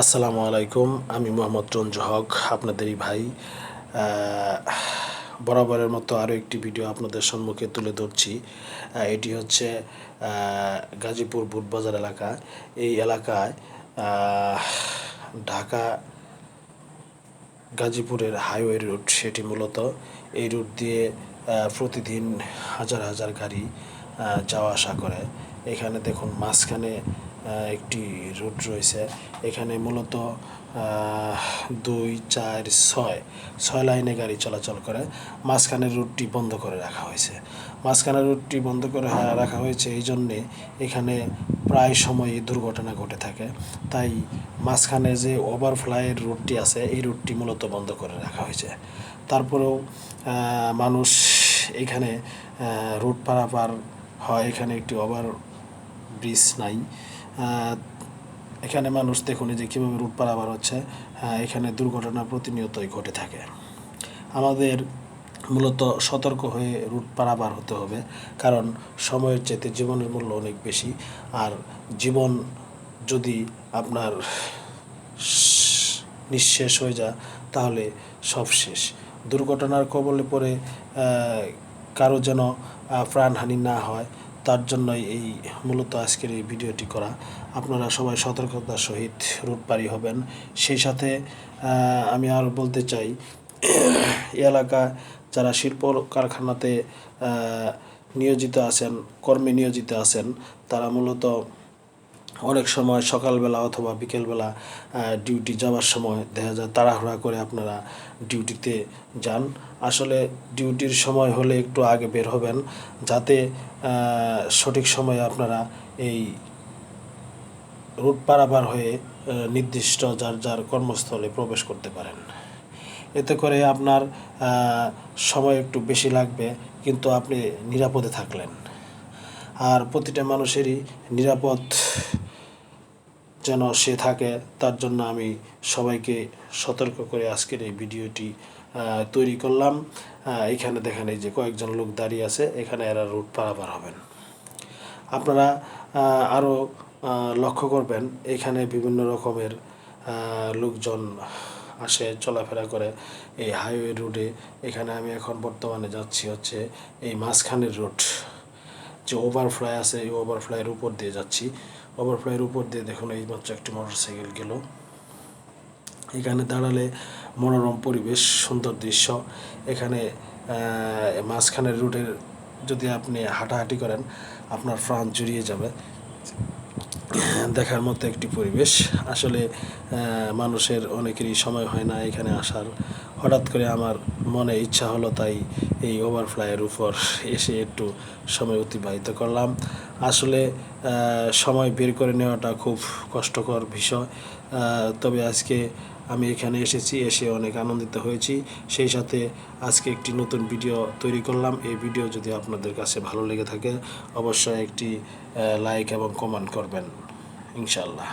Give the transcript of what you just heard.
আসসালামু আলাইকুম, আমি মোহাম্মদ রঞ্জু হক, আপনাদেরই ভাই। বরাবরের মতো আরও একটি ভিডিও আপনাদের সম্মুখে তুলে ধরছি। এটি হচ্ছে গাজীপুর বুটবাজার এলাকা। এই এলাকায় ঢাকা গাজীপুরের হাইওয়ে রুট, সেটি মূলত এই রুট দিয়ে প্রতিদিন হাজার হাজার গাড়ি যাওয়া আসা করে। এখানে দেখুন, মাঝখানে একটি রুট রয়েছে। এখানে মূলত দুই, চার, ছয় ছয় লাইনে গাড়ি চলাচল করে। মাঝখানের রুটটি বন্ধ করে রাখা হয়েছে। মাঝখানের রুটটি বন্ধ করে রাখা হয়েছে এই জন্যে এখানে প্রায় সময়ই দুর্ঘটনা ঘটে থাকে। তাই মাঝখানে যে ওভারফ্লাইয়ের রুটটি আছে, এই রুটটি মূলত বন্ধ করে রাখা হয়েছে। তারপরেও মানুষ এখানে রুট পারাপার হয়। এখানে একটি ওভার ব্রিজ নাই। এখানে মানুষ দেখুন যে কীভাবে রুট পারাপার হচ্ছে এখানে দুর্ঘটনা প্রতিনিয়তই ঘটে থাকে। আমাদের মূলত সতর্ক হয়ে রুট পারাবার হতে হবে কারণ সময়ের চেয়ে জীবনের মূল্য অনেক বেশি। আর জীবন যদি আপনার নিঃশেষ হয়ে যায় তাহলে সব শেষ। দুর্ঘটনার কবলে আহ, কারও যেন প্রাণহানি না হয় তার জন্যই এই মূলত আজকের এই ভিডিওটি করা। আপনারা সবাই সতর্কতার সহিত রুট পারি হবেন। সেই সাথে আমি আর বলতে চাই এলাকা যারা শিল্প কারখানাতে নিয়োজিত আছেন, কর্মে নিয়োজিত আছেন, তারা মূলত অনেক সময় সকালবেলা অথবা বিকেলবেলা ডিউটি যাওয়ার সময় দেখা যায় তাড়াহুড়া করে আপনারা ডিউটিতে যান। আসলে ডিউটির সময় হলে একটু আগে বের হবেন যাতে সঠিক সময়ে আপনারা এই রুট পারাপার হয়ে নির্দিষ্ট যার যার কর্মস্থলে প্রবেশ করতে পারেন। এতে করে আপনার সময় একটু বেশি লাগবে, কিন্তু আপনি নিরাপদে থাকলেন। আর প্রতিটা মানুষেরই নিরাপদ যেন সে থাকে, তার জন্য আমি সবাইকে সতর্ক করে আজকের এই ভিডিওটি তৈরি করলাম। এখানে দেখেন এই যে কয়েকজন লোক দাঁড়িয়ে আছে, এখানে এরা রুট পারাপার হবেন। আপনারা আরও লক্ষ্য করবেন, এখানে বিভিন্ন রকমের লোকজন আসে, চলাফেরা করে এই হাইওয়ে রুটে। এখানে আমি এখন বর্তমানে যাচ্ছি হচ্ছে এই মাঝখানের রুট, যে ওভারফ্লাই আছে, এই ওভারফ্লাইয়ের উপর দিয়ে যাচ্ছি। ওভারফ্লাইয়ের উপর দিয়ে দেখুন এই মাত্র একটি মোটরসাইকেল গেল। এখানে দাঁড়ালে মনোরম পরিবেশ, সুন্দর দৃশ্য। এখানে মাঝখানের রুটের যদি আপনি হাঁটাহাঁটি করেন, আপনার প্রাণ জুড়িয়ে যাবে। দেখার মতো একটি পরিবেশ। আসলে মানুষের অনেকেরই সময় হয় না এখানে আসার। হঠাৎ করে আমার মনে ইচ্ছা হলো তাই এই ওভারফ্লাইয়ের উপর এসে একটু সময় অতিবাহিত করলাম। আসলে সময় বের করে নেওয়াটা খুব কষ্টকর বিষয়। তবে আজকে আমি এখানে এসেছি, এসে অনেক আনন্দিত হয়েছি। সেই সাথে আজকে একটি নতুন ভিডিও তৈরি করলাম। এই ভিডিও যদি আপনাদের কাছে ভালো লেগে থাকে, অবশ্যই একটি লাইক এবং কমেন্ট করবেন ইনশাল্লাহ